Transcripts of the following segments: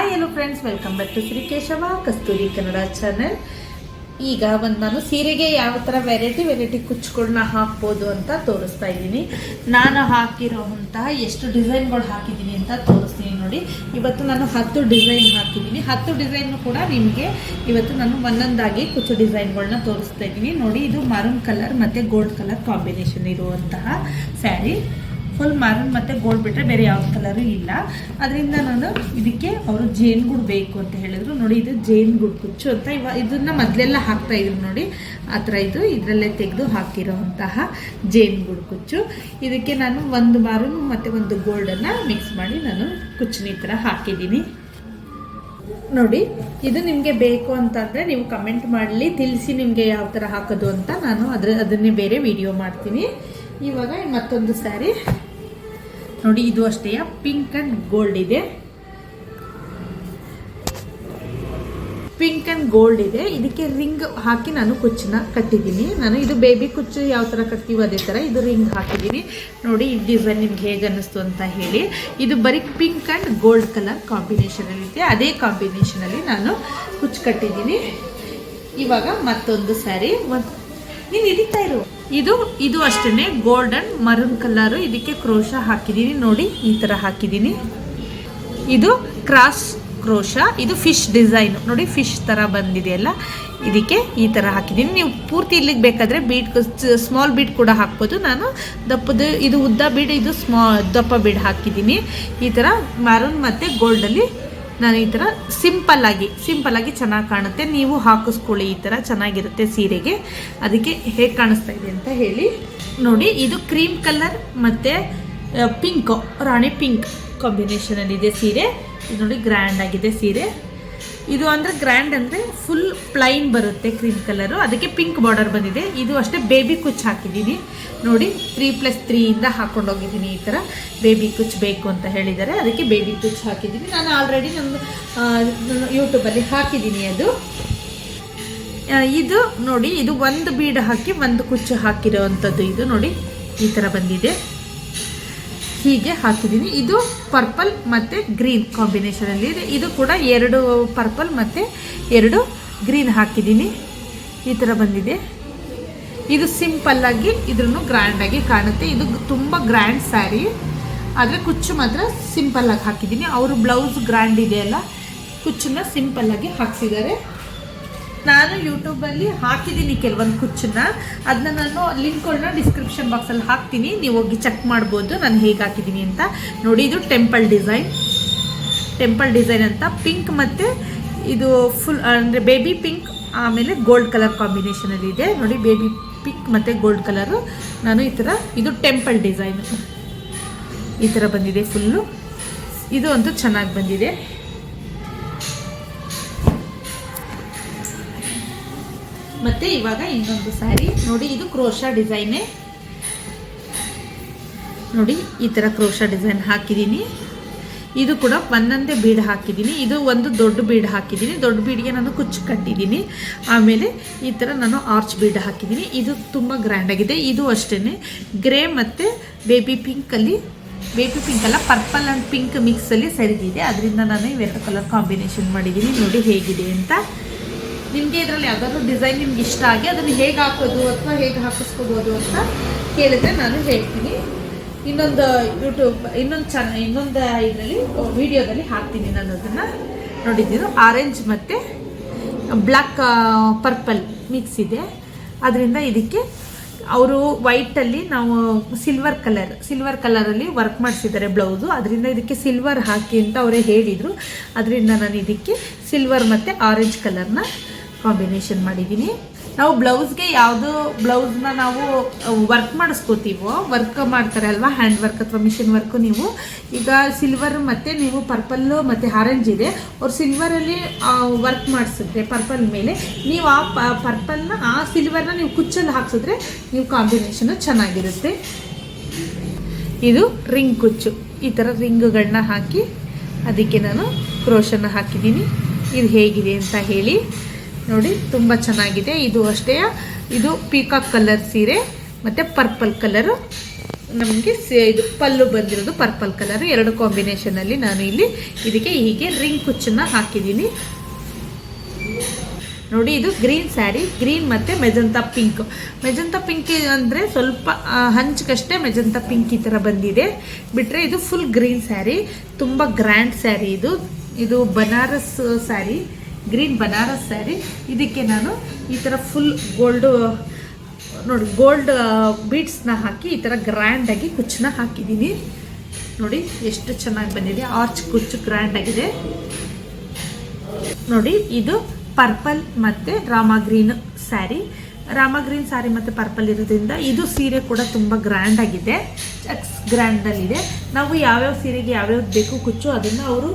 Hi hello friends welcome back to Shri Keshava Kasturi Kannada channel ಈಗ ಒಂದು ನಾನು ಸೀರೆಗೆ ಯಾವ ಥರ ವೆರೈಟಿ ವೆರೈಟಿ ಕುಚ್ಚುಗಳನ್ನ ಹಾಕ್ಬೋದು ಅಂತ ತೋರಿಸ್ತಾ ಇದ್ದೀನಿ. ನಾನು ಹಾಕಿರೋಂತಹ ಎಷ್ಟು ಡಿಸೈನ್ಗಳು ಹಾಕಿದ್ದೀನಿ ಅಂತ ತೋರಿಸ್ತೀನಿ ನೋಡಿ. ಇವತ್ತು ನಾನು ಹತ್ತು ಡಿಸೈನ್ ಹಾಕಿದ್ದೀನಿ. ಹತ್ತು ಡಿಸೈನ್ ಕೂಡ ನಿಮಗೆ ಇವತ್ತು ನಾನು ಒಂದೊಂದಾಗಿ ಕುಚ್ಚು ಡಿಸೈನ್ಗಳನ್ನ ತೋರಿಸ್ತಾ ಇದ್ದೀನಿ. ನೋಡಿ, ಇದು ಮರೂನ್ ಕಲರ್ ಮತ್ತು ಗೋಲ್ಡ್ ಕಲರ್ ಕಾಂಬಿನೇಷನ್ ಇರುವಂತಹ ಸ್ಯಾರಿ. ಫುಲ್ ಮರನ್ ಮತ್ತು ಗೋಲ್ಡ್ ಬಿಟ್ಟರೆ ಬೇರೆ ಯಾವ ಕಲರು ಇಲ್ಲ. ಅದರಿಂದ ನಾನು ಇದಕ್ಕೆ ಅವರು ಜೇನುಗೂಡು ಬೇಕು ಅಂತ ಹೇಳಿದ್ರು. ನೋಡಿ, ಇದು ಜೇನುಗೂಡು ಕುಚ್ಚು ಅಂತ ಇವ, ಇದನ್ನ ಮೊದಲೆಲ್ಲ ಹಾಕ್ತಾ ಇದ್ರು ನೋಡಿ. ಆ ಥರ ಇದು. ಇದರಲ್ಲೇ ತೆಗೆದು ಹಾಕಿರೋವಂತಹ ಜೇನುಗೂಡು ಕುಚ್ಚು ಇದಕ್ಕೆ ನಾನು ಒಂದು ಮಾರೂನ್ ಮತ್ತು ಒಂದು ಗೋಲ್ಡನ್ನು ಮಿಕ್ಸ್ ಮಾಡಿ ನಾನು ಕುಚ್ಚಿನ ಥರ ಹಾಕಿದ್ದೀನಿ. ನೋಡಿ, ಇದು ನಿಮಗೆ ಬೇಕು ಅಂತಂದರೆ ನೀವು ಕಮೆಂಟ್ ಮಾಡಲಿ. ತಿಳಿಸಿ ನಿಮಗೆ ಯಾವ ಥರ ಹಾಕೋದು ಅಂತ ನಾನು ಅದ್ರ, ಅದನ್ನೇ ಬೇರೆ ವಿಡಿಯೋ ಮಾಡ್ತೀನಿ. ಇವಾಗ ಮತ್ತೊಂದು ಸ್ಯಾರಿ ನೋಡಿ, ಇದು ಅಷ್ಟೇ. ಪಿಂಕ್ ಆ್ಯಂಡ್ ಗೋಲ್ಡ್ ಇದೆ. ಪಿಂಕ್ ಆ್ಯಂಡ್ ಗೋಲ್ಡ್ ಇದೆ. ಇದಕ್ಕೆ ರಿಂಗ್ ಹಾಕಿ ನಾನು ಕುಚ್ಚನ್ನ ಕಟ್ಟಿದ್ದೀನಿ. ನಾನು ಇದು ಬೇಬಿ ಕುಚ್ಚು ಯಾವ ಥರ ಕಟ್ತೀವೋ ಅದೇ ಥರ ಇದು ರಿಂಗ್ ಹಾಕಿದ್ದೀನಿ. ನೋಡಿ, ಈ ಡಿಸೈನ್ ನಿಮ್ಗೆ ಹೇಗೆ ಅನ್ನಿಸ್ತು ಅಂತ ಹೇಳಿ. ಇದು ಬರೀ ಪಿಂಕ್ ಆ್ಯಂಡ್ ಗೋಲ್ಡ್ ಕಲರ್ ಕಾಂಬಿನೇಷನಲ್ಲಿ ಇದೆ. ಅದೇ ಕಾಂಬಿನೇಷನಲ್ಲಿ ನಾನು ಕುಚ್ಚು ಕಟ್ಟಿದ್ದೀನಿ. ಇವಾಗ ಮತ್ತೊಂದು ಸ್ಯಾರಿ ಒಂದು ನೀನು ಹಿಡಿತಾ ಇರು. ಇದು ಇದು ಅಷ್ಟೇ ಗೋಲ್ಡನ್ ಮರೂನ್ ಕಲರು. ಇದಕ್ಕೆ ಕ್ರೋಶ ಹಾಕಿದ್ದೀನಿ ನೋಡಿ, ಈ ಥರ ಹಾಕಿದ್ದೀನಿ ಇದು ಕ್ರಾಸ್ ಕ್ರೋಶ. ಇದು ಫಿಶ್ ಡಿಸೈನ್. ನೋಡಿ, ಫಿಶ್ ಥರ ಬಂದಿದೆಯಲ್ಲ ಇದಕ್ಕೆ ಈ ಥರ ಹಾಕಿದ್ದೀನಿ ನೀವು ಪೂರ್ತಿ ಇಲ್ಲಿಗೆ ಬೇಕಾದರೆ ಬೀಡ್ ಸ್ಮಾಲ್ ಬೀಡ್ ಕೂಡ ಹಾಕ್ಬೋದು. ನಾನು ದಪ್ಪದ, ಇದು ಉದ್ದ ಬೀಡ್, ಇದು ಸ್ಮಾ, ದಪ್ಪ ಬೀಡ್ ಹಾಕಿದ್ದೀನಿ ಈ ಥರ ಮರೂನ್ ಮತ್ತು ಗೋಲ್ಡಲ್ಲಿ ನಾನು ಈ ಥರ ಸಿಂಪಲ್ಲಾಗಿ ಸಿಂಪಲ್ಲಾಗಿ ಚೆನ್ನಾಗಿ ಕಾಣುತ್ತೆ. ನೀವು ಹಾಕಿಸ್ಕೊಳ್ಳಿ, ಈ ಥರ ಚೆನ್ನಾಗಿರುತ್ತೆ ಸೀರೆಗೆ. ಅದಕ್ಕೆ ಹೇಗೆ ಕಾಣಿಸ್ತಾ ಇದೆ ಅಂತ ಹೇಳಿ. ನೋಡಿ, ಇದು ಕ್ರೀಮ್ ಕಲರ್ ಮತ್ತು ಪಿಂಕ್ ರಾಣಿ ಪಿಂಕ್ ಕಾಂಬಿನೇಷನಲ್ಲಿದೆ ಸೀರೆ. ಇದು ನೋಡಿ ಗ್ರ್ಯಾಂಡ್ ಆಗಿದೆ ಸೀರೆ. ಇದು ಅಂದರೆ ಗ್ರ್ಯಾಂಡ್ ಅಂದರೆ ಫುಲ್ ಪ್ಲೈನ್ ಬರುತ್ತೆ ಕ್ರೀಮ್ ಕಲರು ಅದಕ್ಕೆ ಪಿಂಕ್ ಬಾರ್ಡರ್ ಬಂದಿದೆ. ಇದು ಅಷ್ಟೇ ಬೇಬಿ ಕುಚ್ ಹಾಕಿದ್ದೀನಿ. ನೋಡಿ ತ್ರೀ ಪ್ಲಸ್ ತ್ರೀಯಿಂದ ಹಾಕೊಂಡು ಹೋಗಿದ್ದೀನಿ ಈ ಥರ ಬೇಬಿ ಕುಚ್ ಬೇಕು ಅಂತ ಹೇಳಿದ್ದಾರೆ. ಅದಕ್ಕೆ ಬೇಬಿ ಕುಚ್ ಹಾಕಿದ್ದೀನಿ. ನಾನು ಆಲ್ರೆಡಿ ನನ್ನ ಯೂಟ್ಯೂಬಲ್ಲಿ ಹಾಕಿದ್ದೀನಿ ಅದು. ಇದು ನೋಡಿ, ಇದು ಒಂದು ಬೀಡ್ ಹಾಕಿ ಒಂದು ಕುಚ್ಚು ಹಾಕಿರೋ ಇದು ನೋಡಿ, ಈ ಥರ ಬಂದಿದೆ. ಹೀಗೆ ಹಾಕಿದ್ದೀನಿ. ಇದು ಪರ್ಪಲ್ ಮತ್ತು ಗ್ರೀನ್ ಕಾಂಬಿನೇಷನಲ್ಲಿ ಇದೆ. ಇದು ಕೂಡ ಎರಡು ಪರ್ಪಲ್ ಮತ್ತು ಎರಡು ಗ್ರೀನ್ ಹಾಕಿದ್ದೀನಿ. ಈ ಥರ ಬಂದಿದೆ. ಇದು ಸಿಂಪಲ್ಲಾಗಿ ಇದ್ರೂ ಗ್ರ್ಯಾಂಡಾಗಿ ಕಾಣುತ್ತೆ. ಇದು ತುಂಬ ಗ್ರ್ಯಾಂಡ್ ಸ್ಯಾರಿ ಆದರೆ ಕುಚ್ಚು ಮಾತ್ರ ಸಿಂಪಲ್ಲಾಗಿ ಹಾಕಿದ್ದೀನಿ. ಅವರು ಬ್ಲೌಸ್ ಗ್ರ್ಯಾಂಡ್ ಇದೆಯಲ್ಲ ಕುಚ್ಚನ್ನ ಸಿಂಪಲ್ಲಾಗಿ ಹಾಕ್ಸಿದ್ದಾರೆ. ನಾನು ಯೂಟ್ಯೂಬಲ್ಲಿ ಹಾಕಿದ್ದೀನಿ ಕೆಲವೊಂದು ಕುಚ್ಚನ್ನ. ಅದನ್ನ ನಾನು ಲಿಂಕ್ಗಳನ್ನ ಡಿಸ್ಕ್ರಿಪ್ಷನ್ ಬಾಕ್ಸಲ್ಲಿ ಹಾಕ್ತೀನಿ. ನೀವು ಹೋಗಿ ಚೆಕ್ ಮಾಡ್ಬೋದು ನಾನು ಹೇಗೆ ಹಾಕಿದ್ದೀನಿ ಅಂತ. ನೋಡಿ, ಇದು ಟೆಂಪಲ್ ಡಿಸೈನ್ ಟೆಂಪಲ್ ಡಿಸೈನ್ ಅಂತ. ಪಿಂಕ್ ಮತ್ತು ಇದು ಫುಲ್ ಅಂದರೆ ಬೇಬಿ ಪಿಂಕ್ ಆಮೇಲೆ ಗೋಲ್ಡ್ ಕಲರ್ ಕಾಂಬಿನೇಷನಲ್ಲಿ ಇದೆ. ನೋಡಿ ಬೇಬಿ ಪಿಂಕ್ ಮತ್ತು ಗೋಲ್ಡ್ ಕಲರು ನಾನು ಈ ಥರ ಇದು ಟೆಂಪಲ್ ಡಿಸೈನ್ ಈ ಥರ ಬಂದಿದೆ ಫುಲ್ಲು ಇದು ಅಂತೂ ಚೆನ್ನಾಗಿ ಬಂದಿದೆ. ಮತ್ತೆ ಇವಾಗ ಇನ್ನೊಂದು ಸ್ಯಾರಿ ನೋಡಿ, ಇದು ಕ್ರೋಶಾ ಡಿಸೈನೇ. ನೋಡಿ, ಈ ಥರ ಕ್ರೋಶಾ ಡಿಸೈನ್ ಹಾಕಿದ್ದೀನಿ. ಇದು ಕೂಡ ಒಂದೊಂದೇ ಬೀಡ್ ಹಾಕಿದ್ದೀನಿ. ಇದು ಒಂದು ದೊಡ್ಡ ಬೀಡ್ ಹಾಕಿದ್ದೀನಿ. ದೊಡ್ಡ ಬೀಡ್ಗೆ ನಾನು ಕುಚ್ಚು ಕಟ್ಟಿದ್ದೀನಿ. ಆಮೇಲೆ ಈ ಥರ ನಾನು ಆರ್ಚ್ ಬೀಡ್ ಹಾಕಿದ್ದೀನಿ. ಇದು ತುಂಬ ಗ್ರ್ಯಾಂಡ್ ಆಗಿದೆ. ಇದು ಅಷ್ಟೇ ಗ್ರೇ ಮತ್ತು ಬೇಬಿ ಪಿಂಕಲ್ಲಿ ಬೇಬಿ ಪಿಂಕ್ ಅಲ್ಲ, ಪರ್ಪಲ್ ಆ್ಯಂಡ್ ಪಿಂಕ್ ಮಿಕ್ಸಲ್ಲಿ ಸರಿದಿದೆ. ಅದರಿಂದ ನಾನು ಇವೆರಡು ಕಲರ್ ಕಾಂಬಿನೇಷನ್ ಮಾಡಿದ್ದೀನಿ. ನೋಡಿ ಹೇಗಿದೆ ಅಂತ. ನಿಮಗೆ ಇದರಲ್ಲಿ ಯಾವ್ದಾದ್ರು ಡಿಸೈನ್ ನಿಮ್ಗೆ ಇಷ್ಟ ಆಗಿ ಅದನ್ನು ಹೇಗೆ ಹಾಕೋದು ಅಥವಾ ಹೇಗೆ ಹಾಕಿಸ್ಕೋಬೋದು ಅಂತ ಕೇಳಿದ್ರೆ ನಾನು ಹೇಳ್ತೀನಿ. ಇನ್ನೊಂದು ಯೂಟ್ಯೂಬ್ ಇನ್ನೊಂದು ಚ ಇನ್ನೊಂದು ಇದರಲ್ಲಿ ವಿಡಿಯೋದಲ್ಲಿ ಹಾಕ್ತೀನಿ ನಾನು ಅದನ್ನು. ನೋಡಿದ್ದೀನಿ ಆರೆಂಜ್ ಮತ್ತು ಬ್ಲ್ಯಾಕ್ ಪರ್ಪಲ್ ಮಿಕ್ಸ್ ಇದೆ. ಅದರಿಂದ ಇದಕ್ಕೆ ಅವರು ವೈಟಲ್ಲಿ ನಾವು ಸಿಲ್ವರ್ ಕಲರ್ ಸಿಲ್ವರ್ ಕಲರಲ್ಲಿ ವರ್ಕ್ ಮಾಡಿಸಿದ್ದಾರೆ ಬ್ಲೌಸು ಅದರಿಂದ ಇದಕ್ಕೆ ಸಿಲ್ವರ್ ಹಾಕಿ ಅಂತ ಅವರೇ ಹೇಳಿದರು. ಅದರಿಂದ ನಾನು ಇದಕ್ಕೆ ಸಿಲ್ವರ್ ಮತ್ತು ಆರೆಂಜ್ ಕಲರ್ನ ಕಾಂಬಿನೇಷನ್ ಮಾಡಿದ್ದೀನಿ ನಾವು ಬ್ಲೌಸ್ಗೆ ಯಾವುದು ಬ್ಲೌಸ್ನ ನಾವು ವರ್ಕ್ ಮಾಡಿಸ್ಕೋತೀವೋ ವರ್ಕ್ ಮಾಡ್ತಾರೆ ಅಲ್ವಾ? ಹ್ಯಾಂಡ್ ವರ್ಕ್ ಅಥವಾ ಮಿಷಿನ್ ವರ್ಕು ನೀವು. ಈಗ ಸಿಲ್ವರ್ ಮತ್ತು ನೀವು ಪರ್ಪಲ್ಲು ಮತ್ತು ಆರೆಂಜ್ ಇದೆ. ಅವ್ರು ಸಿಲ್ವರಲ್ಲಿ ವರ್ಕ್ ಮಾಡಿಸಿದ್ರೆ ಪರ್ಪಲ್ ಮೇಲೆ, ನೀವು ಆ ಪರ್ಪಲ್ನ ಆ ಸಿಲ್ವರ್ನ ನೀವು ಕುಚ್ಚಲ್ಲಿ ಹಾಕ್ಸಿದ್ರೆ ನೀವು ಕಾಂಬಿನೇಷನು ಚೆನ್ನಾಗಿರುತ್ತೆ. ಇದು ರಿಂಗ್ ಕುಚ್ಚು. ಈ ಥರ ರಿಂಗ್ಗಳನ್ನ ಹಾಕಿ, ಅದಕ್ಕೆ ನಾನು ಕ್ರೋಶನ್ನು ಹಾಕಿದ್ದೀನಿ. ಇದು ಹೇಗಿದೆ ಅಂತ ಹೇಳಿ. ನೋಡಿ, ತುಂಬ ಚೆನ್ನಾಗಿದೆ. ಇದು ಅಷ್ಟೇ, ಇದು ಪೀಕಾಕ್ ಕಲರ್ ಸೀರೆ, ಮತ್ತು ಪರ್ಪಲ್ ಕಲರು ನಮಗೆ ಇದು ಪಲ್ಲು ಬಂದಿರೋದು ಪರ್ಪಲ್ ಕಲರ್ ಎರಡು ಕಾಂಬಿನೇಷನಲ್ಲಿ ನಾನು ಇಲ್ಲಿ ಇದಕ್ಕೆ ಹೀಗೆ ರಿಂಗ್ ಕುಚ್ಚನ್ನ ಹಾಕಿದ್ದೀನಿ. ನೋಡಿ, ಇದು ಗ್ರೀನ್ ಸ್ಯಾರಿ ಗ್ರೀನ್ ಮತ್ತು ಮೆಜಂತ ಪಿಂಕ್ ಮೆಜಂತ ಪಿಂಕ್ ಅಂದರೆ ಸ್ವಲ್ಪ ಹಂಚ್ಕಷ್ಟೇ ಮೆಜಂತ ಪಿಂಕ್ ಈ ಥರ ಬಂದಿದೆ. ಬಿಟ್ಟರೆ ಇದು ಫುಲ್ ಗ್ರೀನ್ ಸ್ಯಾರಿ ತುಂಬ ಗ್ರ್ಯಾಂಡ್ ಸ್ಯಾರಿ ಇದು. ಇದು Banaras sari green Banaras sari. ಇದಕ್ಕೆ ನಾನು ಈ ಥರ ಫುಲ್ ಗೋಲ್ಡು ನೋಡಿ ಗೋಲ್ಡ್ ಬೀಡ್ಸ್ನ ಹಾಕಿ ಈ ಥರ ಗ್ರ್ಯಾಂಡಾಗಿ ಕುಚ್ಚನ್ನ ಹಾಕಿದ್ದೀನಿ. ನೋಡಿ, ಎಷ್ಟು ಚೆನ್ನಾಗಿ ಬಂದಿದೆ. ಆರ್ಚ್ ಕುಚ್ಚು ಗ್ರ್ಯಾಂಡ್ ಆಗಿದೆ. ನೋಡಿ, ಇದು ಪರ್ಪಲ್ ಮತ್ತು drama green sari. Rama green sari ಮತ್ತು ಪರ್ಪಲ್ ಇರೋದ್ರಿಂದ ಇದು ಸೀರೆ ಕೂಡ ತುಂಬ ಗ್ರ್ಯಾಂಡ್ ಆಗಿದೆ. ಚೆಕ್ಸ್ ಗ್ರ್ಯಾಂಡಲ್ಲಿದೆ ನಾವು ಯಾವ್ಯಾವ ಸೀರೆಗೆ ಯಾವ್ಯಾವ ಬೇಕು ಕುಚ್ಚು ಅದನ್ನು ಅವರು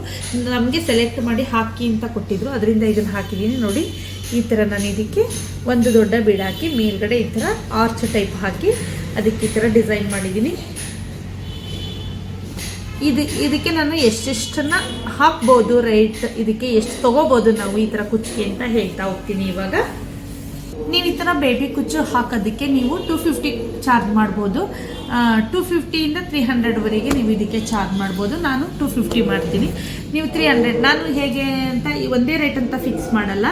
ನಮಗೆ ಸೆಲೆಕ್ಟ್ ಮಾಡಿ ಹಾಕಿ ಅಂತ ಕೊಟ್ಟಿದ್ರು. ಅದರಿಂದ ಇದನ್ನು ಹಾಕಿದ್ದೀನಿ ನೋಡಿ. ಈ ಥರ ನಾನು ಇದಕ್ಕೆ ಒಂದು ದೊಡ್ಡ ಬೀಡ ಹಾಕಿ ಮೇಲ್ಗಡೆ ಈ ಥರ ಆರ್ಚ್ ಟೈಪ್ ಹಾಕಿ ಅದಕ್ಕೆ ಈ ಥರ ಡಿಸೈನ್ ಮಾಡಿದ್ದೀನಿ ಇದು, ಇದಕ್ಕೆ ನಾನು ಎಷ್ಟೆಷ್ಟನ್ನ ಹಾಕ್ಬೋದು ರೈಟ್ ಇದಕ್ಕೆ ಎಷ್ಟು ತೊಗೋಬೋದು ನಾವು ಈ ಥರ ಕುಚ್ಚಿಗೆ ಅಂತ ಹೇಳ್ತಾ ಹೋಗ್ತೀನಿ ಇವಾಗ. ನೀವು ಈ ಥರ ಬೇಬಿ ಕುಚ್ಚು ಹಾಕೋದಕ್ಕೆ ನೀವು ಟು ಫಿಫ್ಟಿ ಚಾರ್ಜ್ ಮಾಡ್ಬೋದು. ಟು ಫಿಫ್ಟಿಯಿಂದ ತ್ರೀ ಹಂಡ್ರೆಡ್ವರೆಗೆ ನೀವು ಇದಕ್ಕೆ ಚಾರ್ಜ್ ಮಾಡ್ಬೋದು. ನಾನು ಟು ಫಿಫ್ಟಿ ಮಾಡ್ತೀನಿ. ನೀವು ತ್ರೀ ಹಂಡ್ರೆಡ್ ನಾನು ಹೇಗೆ ಅಂತ ಒಂದೇ ರೇಟ್ ಅಂತ ಫಿಕ್ಸ್ ಮಾಡಲ್ಲ.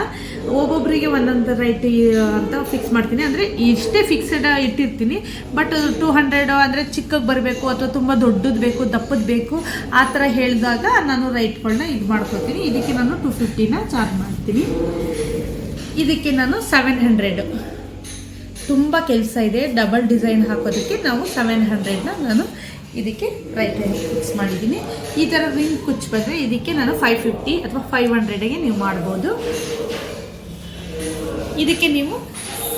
ಒಬ್ಬೊಬ್ಬರಿಗೆ ಒಂದೊಂದು ರೇಟ್ ಅಂತ ಫಿಕ್ಸ್ ಮಾಡ್ತೀನಿ. ಅಂದರೆ ಇಷ್ಟೇ ಫಿಕ್ಸ್ಡ್ ಇಟ್ಟಿರ್ತೀನಿ. ಬಟ್ ಟೂ ಹಂಡ್ರೆಡ್ ಅಂದರೆ ಚಿಕ್ಕಗೆ ಬರಬೇಕು ಅಥವಾ ತುಂಬ ದೊಡ್ಡದು ಬೇಕು, ದಪ್ಪದು ಬೇಕು, ಆ ಥರ ಹೇಳಿದಾಗ ನಾನು ರೈಟ್ಗಳನ್ನ ಇದು ಮಾಡ್ಕೊತೀನಿ ಇದಕ್ಕೆ ನಾನು ಟು ಫಿಫ್ಟಿನ ಚಾರ್ಜ್ ಮಾಡ್ತೀನಿ. ಇದಕ್ಕೆ ನಾನು ಸೆವೆನ್ ಹಂಡ್ರೆಡ್ ತುಂಬ ಕೆಲಸ ಇದೆ ಡಬಲ್ ಡಿಸೈನ್ ಹಾಕೋದಕ್ಕೆ ನಾವು ಸೆವೆನ್ ಹಂಡ್ರೆಡ್ನ ನಾನು ಇದಕ್ಕೆ ರೈಟ್ ಫಿಕ್ಸ್ ಮಾಡಿದ್ದೀನಿ. ಈ ಥರ ರಿಂಗ್ ಕುಚ್ಚು ಬಂದರೆ ಇದಕ್ಕೆ ನಾನು ಫೈವ್ ಫಿಫ್ಟಿ ಅಥವಾ ಫೈವ್ ಹಂಡ್ರೆಡಿಗೆ ನೀವು ಮಾಡ್ಬೋದು. ಇದಕ್ಕೆ ನೀವು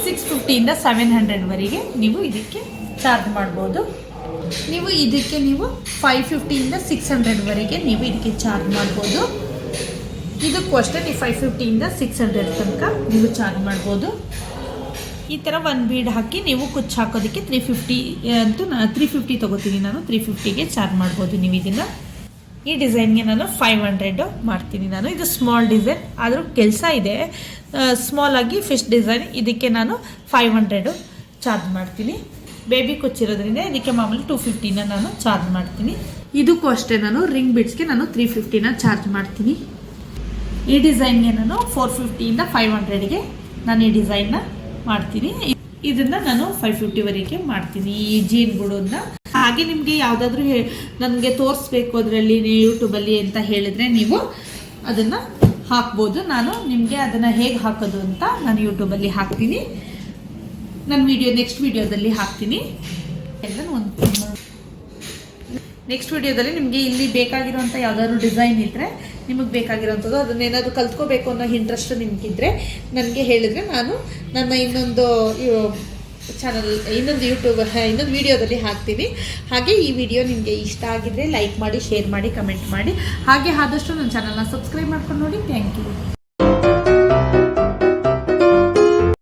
ಸಿಕ್ಸ್ ಫಿಫ್ಟಿಯಿಂದ ಸೆವೆನ್ ಹಂಡ್ರೆಡ್ವರೆಗೆ ನೀವು ಇದಕ್ಕೆ ಚಾರ್ಜ್ ಮಾಡ್ಬೋದು. ನೀವು ಇದಕ್ಕೆ ನೀವು ಫೈವ್ ಫಿಫ್ಟಿಯಿಂದ ಸಿಕ್ಸ್ ಹಂಡ್ರೆಡ್ವರೆಗೆ ನೀವು ಇದಕ್ಕೆ ಚಾರ್ಜ್ ಮಾಡ್ಬೋದು. ಇದಕ್ಕೂ ಅಷ್ಟೇ ನೀವು ಫೈವ್ ಫಿಫ್ಟಿಯಿಂದ ಸಿಕ್ಸ್ ಹಂಡ್ರೆಡ್ ತನಕ ನೀವು ಚಾರ್ಜ್ ಮಾಡ್ಬೋದು. ಈ ಥರ ಒಂದು ಬೀಡ್ ಹಾಕಿ ನೀವು ಕುಚ್ಚು ಹಾಕೋದಕ್ಕೆ ತ್ರೀ ಫಿಫ್ಟಿ ಅಂತೂ ನಾನು ತ್ರೀ ಫಿಫ್ಟಿ ತೊಗೋತೀನಿ ನಾನು. ತ್ರೀ ಫಿಫ್ಟಿಗೆ ಚಾರ್ಜ್ ಮಾಡ್ಬೋದು ನೀವು ಇದನ್ನು. ಈ ಡಿಸೈನ್ಗೆ ನಾನು ಫೈವ್ ಹಂಡ್ರೆಡು ಮಾಡ್ತೀನಿ ನಾನು. ಇದು ಸ್ಮಾಲ್ ಡಿಸೈನ್ ಆದರೂ ಕೆಲಸ ಇದೆ. ಸ್ಮಾಲ್ ಆಗಿ ಫಿಶ್ ಡಿಸೈನ್ ಇದಕ್ಕೆ ನಾನು ಫೈವ್ ಹಂಡ್ರೆಡು ಚಾರ್ಜ್ ಮಾಡ್ತೀನಿ. ಬೇಬಿ ಕೊಚ್ಚಿರೋದ್ರಿಂದ ಇದಕ್ಕೆ ಮಾಮೂಲಿ ಟೂ ಫಿಫ್ಟಿನ ನಾನು ಚಾರ್ಜ್ ಮಾಡ್ತೀನಿ. ಇದಕ್ಕೂ ಅಷ್ಟೇ ನಾನು ರಿಂಗ್ ಬಿಡ್ಸ್ಗೆ ನಾನು ತ್ರೀ ಫಿಫ್ಟಿನ ಚಾರ್ಜ್ ಮಾಡ್ತೀನಿ. ಈ ಡಿಸೈನ್ಗೆ ನಾನು ಫೋರ್ ಫಿಫ್ಟಿಯಿಂದ ಫೈವ್ ಹಂಡ್ರೆಡ್ಗೆ ನಾನು ಈ ಡಿಸೈನ್ನ ಮಾಡ್ತೀನಿ. ಇದನ್ನ ನಾನು ಫೈವ್ ಫಿಫ್ಟಿವರೆಗೆ ಮಾಡ್ತೀನಿ ಈ ಜೀನ್ ಗುಡನ್ನ. ಹಾಗೆ ನಿಮಗೆ ಯಾವುದಾದ್ರೂ ನನಗೆ ತೋರಿಸ್ಬೇಕು ಅದರಲ್ಲಿ ಯೂಟ್ಯೂಬಲ್ಲಿ ಅಂತ ಹೇಳಿದ್ರೆ ನೀವು ಅದನ್ನು ಹಾಕ್ಬೋದು. ನಾನು ನಿಮಗೆ ಅದನ್ನು ಹೇಗೆ ಹಾಕೋದು ಅಂತ ನಾನು ಯೂಟ್ಯೂಬಲ್ಲಿ ಹಾಕ್ತೀನಿ. ನನ್ನ ವಿಡಿಯೋ ನೆಕ್ಸ್ಟ್ ವಿಡಿಯೋದಲ್ಲಿ ಹಾಕ್ತೀನಿ. ಎಲ್ಲ ಒಂದು ನೆಕ್ಸ್ಟ್ ವಿಡಿಯೋದಲ್ಲಿ ನಿಮಗೆ ಇಲ್ಲಿ ಬೇಕಾಗಿರುವಂಥ ಯಾವುದಾದ್ರು ಡಿಸೈನ್ ಇದ್ದರೆ ನಿಮಗೆ ಬೇಕಾಗಿರೋಂಥದ್ದು ಅದನ್ನೇನಾದರೂ ಕಲ್ತ್ಕೋಬೇಕು ಅನ್ನೋ ಇಂಟ್ರೆಸ್ಟ್ ನಿಮಗಿದ್ರೆ ನನಗೆ ಹೇಳಿದರೆ ನಾನು ನನ್ನ ಇನ್ನೊಂದು ಚಾನಲ್ ಇನ್ನೊಂದು ಯೂಟ್ಯೂಬ್ ಇನ್ನೊಂದು ವಿಡಿಯೋದಲ್ಲಿ ಹಾಕ್ತೀನಿ. ಹಾಗೆ ಈ ವಿಡಿಯೋ ನಿಮಗೆ ಇಷ್ಟ ಆಗಿದ್ರೆ ಲೈಕ್ ಮಾಡಿ ಶೇರ್ ಮಾಡಿ ಕಮೆಂಟ್ ಮಾಡಿ. ಹಾಗೆ ಆದಷ್ಟು ನನ್ನ ಚಾನಲ್ನ ಸಬ್ಸ್ಕ್ರೈಬ್ ಮಾಡ್ಕೊಂಡು ನೋಡಿ. Thank you